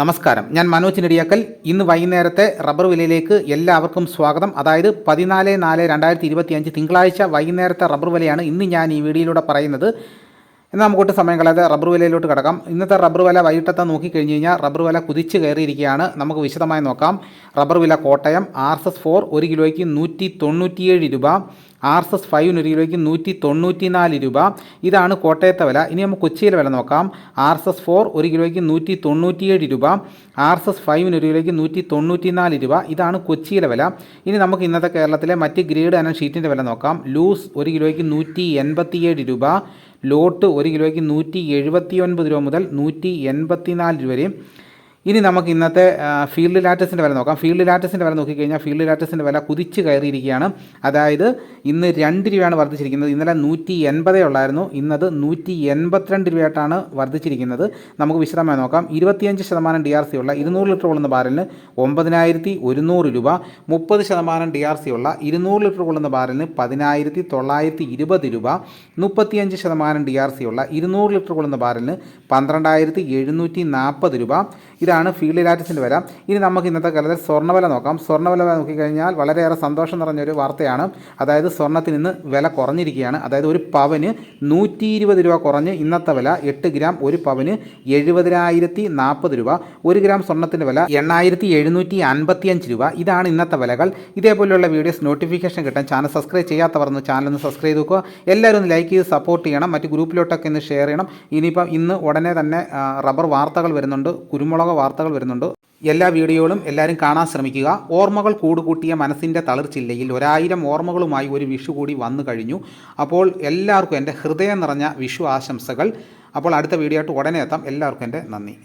നമസ്കാരം. ഞാൻ മനോജ് നെടിയാക്കൽ. ഇന്ന് വൈകുന്നേരത്തെ റബ്ബർ വിലയിലേക്ക് എല്ലാവർക്കും സ്വാഗതം. അതായത് പതിനാല് നാല് രണ്ടായിരത്തി ഇരുപത്തി അഞ്ച് തിങ്കളാഴ്ച വൈകുന്നേരത്തെ റബ്ബർ വിലയാണ് ഇന്ന് ഞാൻ ഈ വീഡിയോയിലൂടെ പറയുന്നത്. എന്നാൽ നമുക്കൊട്ട് സമയം കളയാതെ റബ്ബർ വിലയിലോട്ട് കിടക്കാം. ഇന്നത്തെ റബ്ബർ വില വൈകിട്ടത്തെ നോക്കിക്കഴിഞ്ഞ് കഴിഞ്ഞാൽ റബ്ബർ വില കുതിച്ച് കയറിയിരിക്കുകയാണ്. നമുക്ക് വിശദമായി നോക്കാം. റബ്ബർ വില Kottayam R S S four ഒരു കിലോയ്ക്ക് നൂറ്റി തൊണ്ണൂറ്റിയേഴ് രൂപ. ആർ എസ് എസ് ഫൈവിന് ഒരു കിലോയ്ക്ക് നൂറ്റി തൊണ്ണൂറ്റി നാല് രൂപ. ഇതാണ് കോട്ടയത്തെ വില. ഇനി നമുക്ക് കൊച്ചിയിലെ വില നോക്കാം. ആർ എസ് എസ് ഫോർ ഒരു കിലോയ്ക്ക് നൂറ്റി തൊണ്ണൂറ്റിയേഴ് രൂപ. ആർ എസ് എസ് ഫൈവിന് ഒരു കിലോയ്ക്ക് നൂറ്റി തൊണ്ണൂറ്റി നാല് രൂപ. ഇതാണ് കൊച്ചിയിലെ വില. ഇനി നമുക്ക് ഇന്നത്തെ കേരളത്തിലെ മറ്റ് ഗ്രേഡ് അനം ഷീറ്റിന്റെ വില നോക്കാം. ലൂസ് ഒരു കിലോയ്ക്ക് നൂറ്റി എൺപത്തിയേഴ് രൂപ. ലോട്ട് ഒരു കിലോയ്ക്ക് നൂറ്റി എഴുപത്തി ഒൻപത് രൂപ മുതൽ നൂറ്റി എൺപത്തി നാല് രൂപ വരെയും ഇനി നമുക്ക് ഇന്നത്തെ ഫീൽഡ് ലാറ്റസിന്റെ വില നോക്കാം. ഫീൽഡ് ലാറ്റസിന്റെ വില നോക്കിക്കഴിഞ്ഞാൽ ഫീൽഡ് ലാറ്റസിന്റെ വില കുതിച്ച് കയറിയിരിക്കുകയാണ്. അതായത് ഇന്ന് രണ്ട് രൂപയാണ് വർദ്ധിച്ചിരിക്കുന്നത്. ഇന്നലെ നൂറ്റി എൺപതേ ഉള്ളായിരുന്നു. ഇന്നത് നൂറ്റി എൺപത്തിരണ്ട് രൂപയായിട്ടാണ് വർദ്ധിച്ചിരിക്കുന്നത്. നമുക്ക് വിശദമായി നോക്കാം. ഇരുപത്തിയഞ്ച് ശതമാനം ഡി ആർ സി ഉള്ള ഇരുന്നൂറ് ലിറ്റർ കൊള്ളുന്ന ബാരലിന് ഒമ്പതിനായിരത്തി ഒരുന്നൂറ് രൂപ. മുപ്പത് ശതമാനം ഡി ആർ സി ഉള്ള ഇരുന്നൂറ് ലിറ്റർ കൊള്ളുന്ന ബാരലിന് പതിനായിരത്തി തൊള്ളായിരത്തി ഇരുപത് രൂപ. മുപ്പത്തിയഞ്ച് ശതമാനം ഡി ആർ സി ഉള്ള ഇരുന്നൂറ് ലിറ്റർ കൊള്ളുന്ന ബാരലിന് പന്ത്രണ്ടായിരത്തി എഴുന്നൂറ്റി നാൽപ്പത് രൂപ. ഇതാണ് ഫീൽഡ് ലാറ്റസിന്റെ വില. ഇനി നമുക്ക് ഇന്നത്തെ കാലത്തിൽ സ്വർണവില നോക്കാം. സ്വർണവില നോക്കിക്കഴിഞ്ഞാൽ വളരെയേറെ സന്തോഷം നിറഞ്ഞൊരു വാർത്തയാണ്. അതായത് സ്വർണത്തിൽ നിന്ന് വില കുറഞ്ഞിരിക്കുകയാണ്. അതായത് ഒരു പവന് നൂറ്റി ഇരുപത് രൂപ കുറഞ്ഞ് ഇന്നത്തെ വില എട്ട് ഗ്രാം ഒരു പവന് എഴുപതിനായിരത്തി നാൽപ്പത് രൂപ ഒരു ഗ്രാം സ്വർണത്തിന്റെ വില എണ്ണായിരത്തി എഴുന്നൂറ്റി അൻപത്തിയഞ്ച് രൂപ. ഇതാണ് ഇന്നത്തെ വിലകൾ. ഇതേപോലെയുള്ള വീഡിയോസ് നോട്ടിഫിക്കേഷൻ കിട്ടാൻ ചാനൽ സബ്സ്ക്രൈബ് ചെയ്യാത്തവർ ഒന്ന് ചാനൽ ഒന്ന് സബ്സ്ക്രൈബ് ചെയ്ത് നോക്കുക. എല്ലാവരും ഒന്ന് ലൈക്ക് ചെയ്ത് സപ്പോർട്ട് ചെയ്യണം. മറ്റ് ഗ്രൂപ്പിലോട്ടൊക്കെ ഒന്ന് ഷെയർ ചെയ്യണം. ഇനിയിപ്പം ഇന്ന് ഉടനെ തന്നെ റബ്ബർ വാർത്തകൾ വരുന്നുണ്ട്. കുരുമുളക് വാർത്തകൾ വരുന്നുണ്ട്. എല്ലാ വീഡിയോകളും എല്ലാവരും കാണാൻ ശ്രമിക്കുക. ഓർമ്മകൾ കൂടുകൂട്ടിയ മനസ്സിന്റെ തളർച്ചില്ലയിൽ ഒരായിരം ഓർമ്മകളുമായി ഒരു വിഷു കൂടി വന്നു കഴിഞ്ഞു. അപ്പോൾ എല്ലാവർക്കും എന്റെ ഹൃദയം നിറഞ്ഞ വിഷു ആശംസകൾ. അപ്പോൾ അടുത്ത വീഡിയോ ആയിട്ട് ഉടനെ എത്താം. എല്ലാവർക്കും എന്റെ നന്ദി.